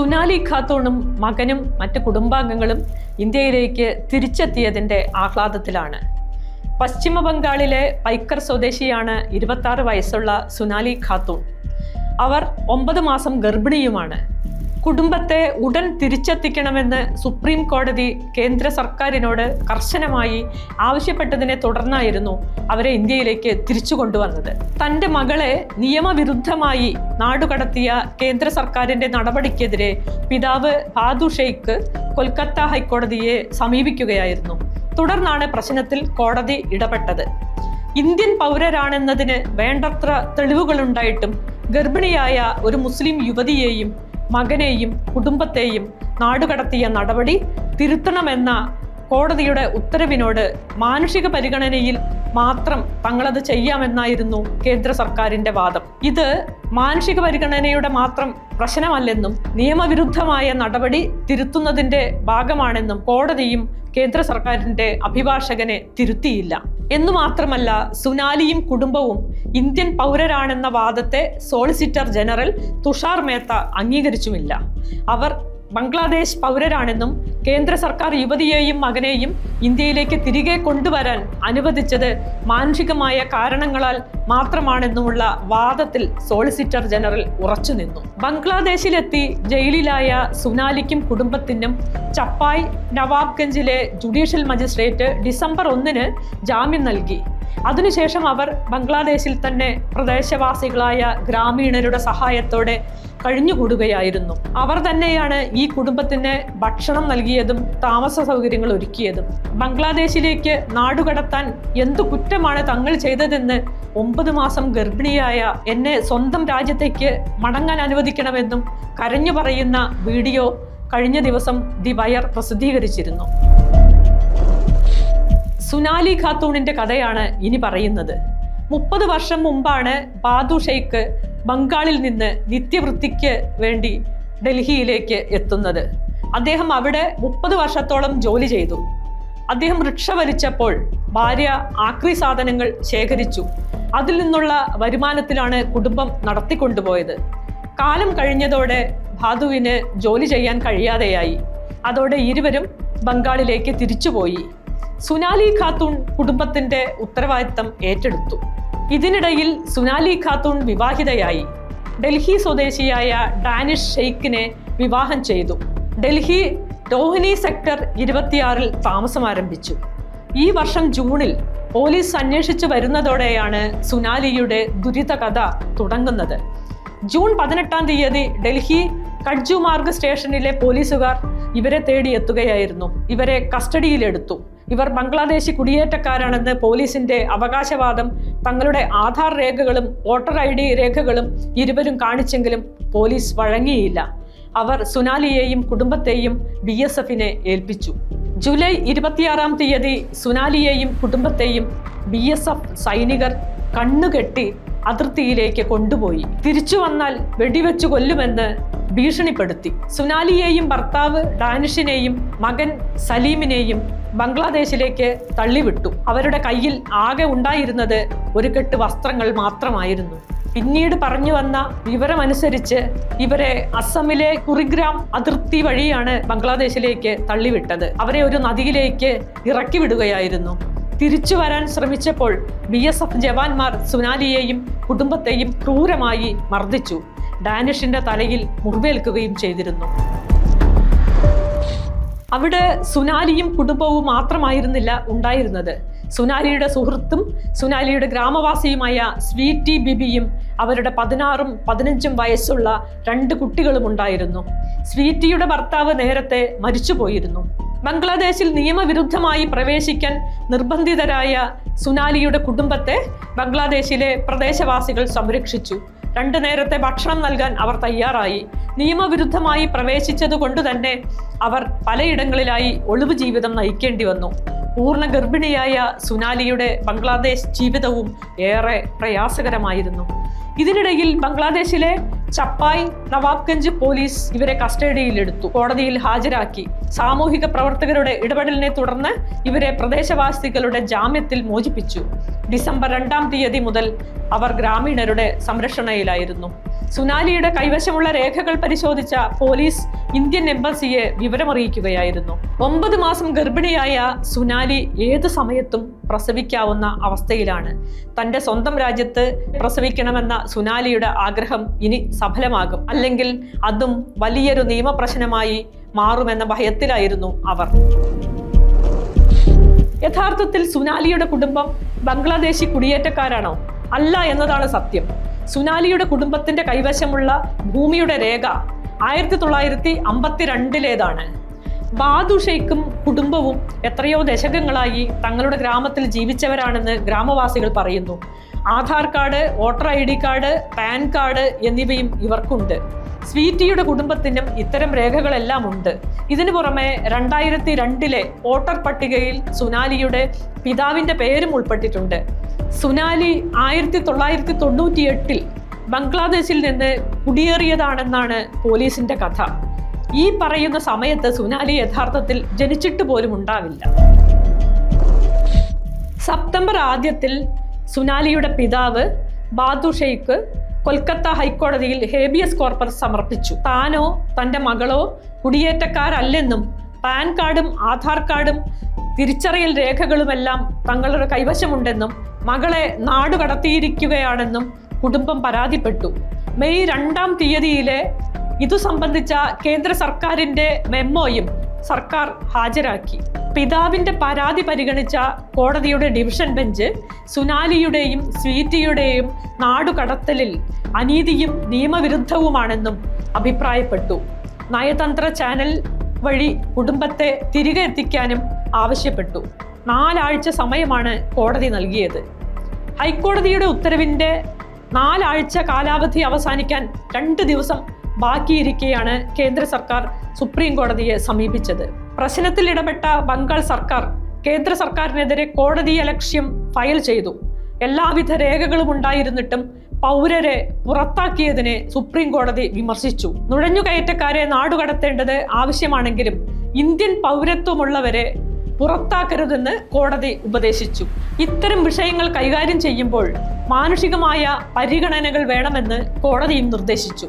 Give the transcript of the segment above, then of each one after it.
സുനാലി ഖാത്തൂണും മകനും മറ്റ് കുടുംബാംഗങ്ങളും ഇന്ത്യയിലേക്ക് തിരിച്ചെത്തിയതിന്റെ ആഹ്ലാദത്തിലാണ്. പശ്ചിമ ബംഗാളിലെ പൈക്കർ സ്വദേശിയാണ് ഇരുപത്താറ് വയസ്സുള്ള സുനാലി ഖാത്തൂൺ. അവർ ഒമ്പത് മാസം ഗർഭിണിയുമാണ്. കുടുംബത്തെ ഉടൻ തിരിച്ചെത്തിക്കണമെന്ന് സുപ്രീം കോടതി കേന്ദ്ര സർക്കാരിനോട് കർശനമായി ആവശ്യപ്പെട്ടതിനെ തുടർന്നായിരുന്നു അവരെ ഇന്ത്യയിലേക്ക് തിരിച്ചു കൊണ്ടുവന്നത്. തന്റെ മകളെ നിയമവിരുദ്ധമായി നാടുകടത്തിയ കേന്ദ്ര സർക്കാരിന്റെ നടപടിക്കെതിരെ പിതാവ് ബാദു ഷെയ്ഖ് കൊൽക്കത്ത ഹൈക്കോടതിയെ സമീപിക്കുകയായിരുന്നു. തുടർന്നാണ് പ്രശ്നത്തിൽ കോടതി ഇടപെട്ടത്. ഇന്ത്യൻ പൗരരാണെന്നതിന് വേണ്ടത്ര തെളിവുകളുണ്ടായിട്ടും ഗർഭിണിയായ ഒരു മുസ്ലിം യുവതിയെയും മകനെയും കുടുംബത്തെയും നാടുകടത്തിയ നടപടി തിരുത്തണമെന്ന കോടതിയുടെ ഉത്തരവിനോട് മാനുഷിക പരിഗണനയിൽ മാത്രം തങ്ങളത് ചെയ്യാമെന്നായിരുന്നു കേന്ദ്ര സർക്കാരിന്റെ വാദം. ഇത് മാനുഷിക പരിഗണനയുടെ മാത്രം പ്രശ്നമല്ലെന്നും നിയമവിരുദ്ധമായ നടപടി തിരുത്തുന്നതിന്റെ ഭാഗമാണെന്നും കോടതിയും കേന്ദ്ര സർക്കാരിന്റെ അഭിഭാഷകനെ തിരുത്തിയില്ല. എന്നു മാത്രമല്ല സുനാലിയും കുടുംബവും ഇന്ത്യൻ പൗരരാണെന്ന വാദത്തെ സോളിസിറ്റർ ജനറൽ തുഷാർ മേത്ത അംഗീകരിച്ചുമില്ല. അവർ ബംഗ്ലാദേശ് പൗരരാണെന്നും കേന്ദ്ര സർക്കാർ യുവതിയെയും മകനെയും ഇന്ത്യയിലേക്ക് തിരികെ കൊണ്ടുവരാൻ അനുവദിച്ചത് മാനുഷികമായ കാരണങ്ങളാൽ മാത്രമാണെന്നുമുള്ള വാദത്തിൽ സോളിസിറ്റർ ജനറൽ ഉറച്ചുനിന്നു. ബംഗ്ലാദേശിലെത്തി ജയിലിലായ സുനാലിക്കും കുടുംബത്തിനും ചപ്പായ് നവാബ്ഗഞ്ചിലെ ജുഡീഷ്യൽ മജിസ്ട്രേറ്റ് ഡിസംബർ ഒന്നിന് ജാമ്യം നൽകി. അതിനുശേഷം അവർ ബംഗ്ലാദേശിൽ തന്നെ പ്രദേശവാസികളായ ഗ്രാമീണരുടെ സഹായത്തോടെ കഴിഞ്ഞുകൂടുകയായിരുന്നു. അവർ തന്നെയാണ് ഈ കുടുംബത്തിന് ഭക്ഷണം നൽകിയതും താമസ സൗകര്യങ്ങൾ ഒരുക്കിയതും. ബംഗ്ലാദേശിലേക്ക് നാടുകടത്താൻ എന്തു കുറ്റമാണ് തങ്ങൾ ചെയ്തതെന്ന് ഒമ്പത് മാസം ഗർഭിണിയായ എന്നെ സ്വന്തം രാജ്യത്തേക്ക് മടങ്ങാൻ അനുവദിക്കണമെന്നും കരഞ്ഞു പറയുന്ന വീഡിയോ കഴിഞ്ഞ ദിവസം ദി വയർ പ്രസിദ്ധീകരിച്ചിരുന്നു. സുനാലി ഖാത്തൂണിന്റെ കഥയാണ് ഇനി പറയുന്നത്. മുപ്പത് വർഷം മുമ്പാണ് ബാദു ഷെയ്ഖ് ബംഗാളിൽ നിന്ന് നിത്യവൃത്തിക്ക് വേണ്ടി ഡൽഹിയിലേക്ക് എത്തുന്നത്. അദ്ദേഹം അവിടെ മുപ്പത് വർഷത്തോളം ജോലി ചെയ്തു. അദ്ദേഹം റിക്ഷ വലിച്ചപ്പോൾ ഭാര്യ ആക്രി സാധനങ്ങൾ ശേഖരിച്ചു. അതിൽ നിന്നുള്ള വരുമാനത്തിലാണ് കുടുംബം നടത്തിക്കൊണ്ടുപോയത്. കാലം കഴിഞ്ഞതോടെ ഭാദുവിന് ജോലി ചെയ്യാൻ കഴിയാതെയായി. അതോടെ ഇരുവരും ബംഗാളിലേക്ക് തിരിച്ചുപോയി. സുനാലി ഖാത്തൂൺ കുടുംബത്തിന്റെ ഉത്തരവാദിത്തം ഏറ്റെടുത്തു. ഇതിനിടയിൽ സുനാലി ഖാത്തൂൺ വിവാഹിതയായി. ഡൽഹി സ്വദേശിയായ ഡാനിഷ് ഷെയ്ഖിനെ വിവാഹം ചെയ്തു. ഡൽഹി രോഹിണി സെക്ടർ ഇരുപത്തിയാറിൽ താമസം ആരംഭിച്ചു. ഈ വർഷം ജൂണിൽ പോലീസ് അന്വേഷിച്ചു വരുന്നതോടെയാണ് സുനാലിയുടെ ദുരിത കഥ തുടങ്ങുന്നത്. ജൂൺ പതിനെട്ടാം തീയതി ഡൽഹി കഡ്ജു മാർഗ് സ്റ്റേഷനിലെ പോലീസുകാർ ഇവരെ തേടിയെത്തുകയായിരുന്നു. ഇവരെ കസ്റ്റഡിയിലെടുത്തു. ഇവർ ബംഗ്ലാദേശി കുടിയേറ്റക്കാരാണെന്ന് പോലീസിന്റെ അവകാശവാദം തങ്ങളുടെ ആധാർ രേഖകളും വോട്ടർ ഐ ഡി രേഖകളും ഇരുവരും കാണിച്ചെങ്കിലും പോലീസ് വഴങ്ങിയില്ല. അവർ സുനാലിയെയും കുടുംബത്തെയും ബി എസ് എഫിനെ ഏൽപ്പിച്ചു. ജൂലൈ ഇരുപത്തിയാറാം തീയതി സുനാലിയെയും കുടുംബത്തെയും ബി എസ് എഫ് സൈനികർ കണ്ണുകെട്ടി അതിർത്തിയിലേക്ക് കൊണ്ടുപോയി. തിരിച്ചു വന്നാൽ വെടിവെച്ചു കൊല്ലുമെന്ന് ഭീഷണിപ്പെടുത്തി. സുനാലിയെയും ഭർത്താവ് ഡാനിഷിനെയും മകൻ സലീമിനെയും ബംഗ്ലാദേശിലേക്ക് തള്ളിവിട്ടു. അവരുടെ കയ്യിൽ ആകെ ഉണ്ടായിരുന്നത് ഒരു കെട്ട് വസ്ത്രങ്ങൾ മാത്രമായിരുന്നു. പിന്നീട് പറഞ്ഞു വന്ന വിവരമനുസരിച്ച് ഇവരെ അസമിലെ കുറിഗ്രാം അതിർത്തി വഴിയാണ് ബംഗ്ലാദേശിലേക്ക് തള്ളിവിട്ടത്. അവരെ ഒരു നദിയിലേക്ക് ഇറക്കി വിടുകയായിരുന്നു തിരിച്ചു വരാൻ ശ്രമിച്ചപ്പോൾ ബി എസ് എഫ് ജവാന്മാർ സുനാലിയെയും കുടുംബത്തെയും ക്രൂരമായി മർദ്ദിച്ചു. ഡാനിഷിന്റെ തലയിൽ മുറിവേൽക്കുകയും ചെയ്തിരുന്നു. അവിടെ സുനാലിയും കുടുംബവും മാത്രമായിരുന്നില്ല ഉണ്ടായിരുന്നത്. സുനാലിയുടെ സുഹൃത്തും സുനാലിയുടെ ഗ്രാമവാസിയുമായ സ്വീറ്റി ബിബിയും അവരുടെ പതിനാറും പതിനഞ്ചും വയസ്സുള്ള രണ്ട് കുട്ടികളും ഉണ്ടായിരുന്നു. സ്വീറ്റിയുടെ ഭർത്താവ് നേരത്തെ മരിച്ചുപോയിരുന്നു. ബംഗ്ലാദേശിൽ നിയമവിരുദ്ധമായി പ്രവേശിക്കാൻ നിർബന്ധിതരായ സുനാലിയുടെ കുടുംബത്തെ ബംഗ്ലാദേശിലെ പ്രദേശവാസികൾ സംരക്ഷിച്ചു. രണ്ടു നേരത്തെ ഭക്ഷണം നൽകാൻ അവർ തയ്യാറായി. നിയമവിരുദ്ധമായി പ്രവേശിച്ചത് കൊണ്ട് തന്നെ അവർ പലയിടങ്ങളിലായി ഒളിവ് ജീവിതം നയിക്കേണ്ടി വന്നു. പൂർണ ഗർഭിണിയായ സുനാലിയുടെ ബംഗ്ലാദേശ് ജീവിതവും ഏറെ പ്രയാസകരമായിരുന്നു. ഇതിനിടയിൽ ബംഗ്ലാദേശിലെ ചപ്പായ് നവാബ്ഗഞ്ച് പോലീസ് ഇവരെ കസ്റ്റഡിയിലെടുത്തു. കോടതിയിൽ ഹാജരാക്കി. സാമൂഹിക പ്രവർത്തകരുടെ ഇടപെടലിനെ തുടർന്ന് ഇവരെ പ്രദേശവാസികളുടെ ജാമ്യത്തിൽ മോചിപ്പിച്ചു. ഡിസംബർ രണ്ടാം തീയതി മുതൽ അവർ ഗ്രാമീണരുടെ സംരക്ഷണയിലായിരുന്നു. സുനാലിയുടെ കൈവശമുള്ള രേഖകൾ പരിശോധിച്ച പോലീസ് ഇന്ത്യൻ എംബസിയെ വിവരമറിയിക്കുകയായിരുന്നു. ഒമ്പത് മാസം ഗർഭിണിയായ സുനാലി ഏത് സമയത്തും പ്രസവിക്കാവുന്ന അവസ്ഥയിലാണ്. തന്റെ സ്വന്തം രാജ്യത്ത് പ്രസവിക്കണമെന്ന സുനാലിയുടെ ആഗ്രഹം ഇനി സഫലമാകും. അല്ലെങ്കിൽ അതും വലിയൊരു നിയമപ്രശ്നമായി മാറുമെന്ന ഭയത്തിലായിരുന്നു അവർ. യഥാർത്ഥത്തിൽ സുനാലിയുടെ കുടുംബം ബംഗ്ലാദേശി കുടിയേറ്റക്കാരാണോ? അല്ല എന്നതാണ് സത്യം. സുനാലിയുടെ കുടുംബത്തിന്റെ കൈവശമുള്ള ഭൂമിയുടെ രേഖ ആയിരത്തി തൊള്ളായിരത്തി അമ്പത്തിരണ്ടിലേതാണ് ബാദു കുടുംബവും എത്രയോ ദശകങ്ങളായി തങ്ങളുടെ ഗ്രാമത്തിൽ ജീവിച്ചവരാണെന്ന് ഗ്രാമവാസികൾ പറയുന്നു. Aadhaar card voter I D card PAN card എന്നിവയും ഇവർക്കുണ്ട്. സ്വീറ്റിയുടെ കുടുംബത്തിനും ഇത്തരം രേഖകളെല്ലാം ഉണ്ട്. ഇതിനു പുറമെ രണ്ടായിരത്തി രണ്ടിലെ വോട്ടർ പട്ടികയിൽ സുനാലിയുടെ പിതാവിന്റെ പേരും ഉൾപ്പെട്ടിട്ടുണ്ട്. സുനാലി ആയിരത്തി തൊള്ളായിരത്തി തൊണ്ണൂറ്റി എട്ടിൽ ബംഗ്ലാദേശിൽ നിന്ന് കുടിയേറിയതാണെന്നാണ് പോലീസിന്റെ കഥ. ഈ പറയുന്ന സമയത്ത് സുനാലി യഥാർത്ഥത്തിൽ ജനിച്ചിട്ട് പോലും ഉണ്ടാവില്ല. സെപ്റ്റംബർ ആദ്യത്തിൽ സുനാലിയുടെ പിതാവ് ബാദു ഷെയ്ഖ് കൊൽക്കത്ത ഹൈക്കോടതിയിൽ ഹേബിയസ് കോർപ്പസ് സമർപ്പിച്ചു. താനോ തന്റെ മകളോ കുടിയേറ്റക്കാരല്ലെന്നും പാൻ കാർഡും ആധാർ കാർഡും തിരിച്ചറിയൽ രേഖകളുമെല്ലാം തങ്ങളുടെ കൈവശമുണ്ടെന്നും മകളെ നാടുകടത്തിയിരിക്കുകയാണെന്നും കുടുംബം പരാതിപ്പെട്ടു. മെയ് രണ്ടാം തീയതിയിലെ ഇതു സംബന്ധിച്ച കേന്ദ്ര സർക്കാരിന്റെ മെമ്മോയും സർക്കാർ ഹാജരാക്കി. പിതാവിന്റെ പരാതി പരിഗണിച്ച കോടതിയുടെ ഡിവിഷൻ ബെഞ്ച് സുനാലിയുടെയും സ്വീറ്റിയുടെയും നാടുകടത്തലിൽ അനീതിയും നിയമവിരുദ്ധവുമാണെന്നും അഭിപ്രായപ്പെട്ടു. നയതന്ത്ര ചാനൽ വഴി കുടുംബത്തെ തിരികെ എത്തിക്കാനും ആവശ്യപ്പെട്ടു. നാലാഴ്ച സമയമാണ് കോടതി നൽകിയത്. ഹൈക്കോടതിയുടെ ഉത്തരവിന്റെ നാലാഴ്ച കാലാവധി അവസാനിക്കാൻ രണ്ട് ദിവസം ബാക്കിയിരിക്കെയാണ് കേന്ദ്ര സർക്കാർ സുപ്രീം കോടതിയെ സമീപിച്ചത്. പ്രശ്നത്തിൽ ഇടപെട്ട ബംഗാൾ സർക്കാർ കേന്ദ്ര സർക്കാരിനെതിരെ കോടതി ലക്ഷ്യം ഫയൽ ചെയ്തു. എല്ലാവിധ രേഖകളും ഉണ്ടായിരുന്നിട്ടും പൗരരെ പുറത്താക്കിയതിനെ സുപ്രീം കോടതി വിമർശിച്ചു. നുഴഞ്ഞുകയറ്റക്കാരെ നാടുകടത്തേണ്ടത് ആവശ്യമാണെങ്കിലും ഇന്ത്യൻ പൗരത്വമുള്ളവരെ പുറത്താക്കരുതെന്ന് കോടതി ഉപദേശിച്ചു. ഇത്തരം വിഷയങ്ങൾ കൈകാര്യം ചെയ്യുമ്പോൾ മാനുഷികമായ പരിഗണനകൾ വേണമെന്ന് കോടതിയും നിർദ്ദേശിച്ചു.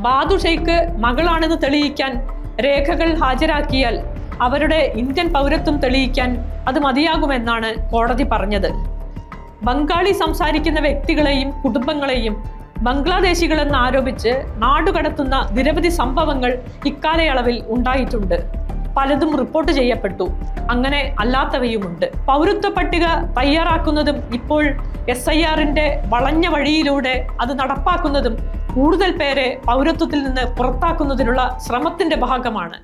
ബാദു ഷെയ്ഖ് മകളാണെന്ന് തെളിയിക്കാൻ രേഖകൾ ഹാജരാക്കിയാൽ അവരുടെ ഇന്ത്യൻ പൗരത്വം തെളിയിക്കാൻ അത് മതിയാകുമെന്നാണ് കോടതി പറഞ്ഞത്. ബംഗാളി സംസാരിക്കുന്ന വ്യക്തികളെയും കുടുംബങ്ങളെയും ബംഗ്ലാദേശികളെന്ന് ആരോപിച്ച് നാടുകടത്തുന്ന നിരവധി സംഭവങ്ങൾ ഇക്കാലയളവിൽ ഉണ്ടായിട്ടുണ്ട്. പലതും റിപ്പോർട്ട് ചെയ്യപ്പെട്ടു. അങ്ങനെ അല്ലാത്തവയുമുണ്ട്. പൗരത്വ പട്ടിക തയ്യാറാക്കുന്നതും ഇപ്പോൾ എസ് ഐ ആറിന്റെ വളഞ്ഞ വഴിയിലൂടെ അത് നടപ്പാക്കുന്നതും കൂടുതൽ പേരെ പൗരത്വത്തിൽ നിന്ന് പുറത്താക്കുന്നതിനുള്ള ശ്രമത്തിന്റെ ഭാഗമാണ്.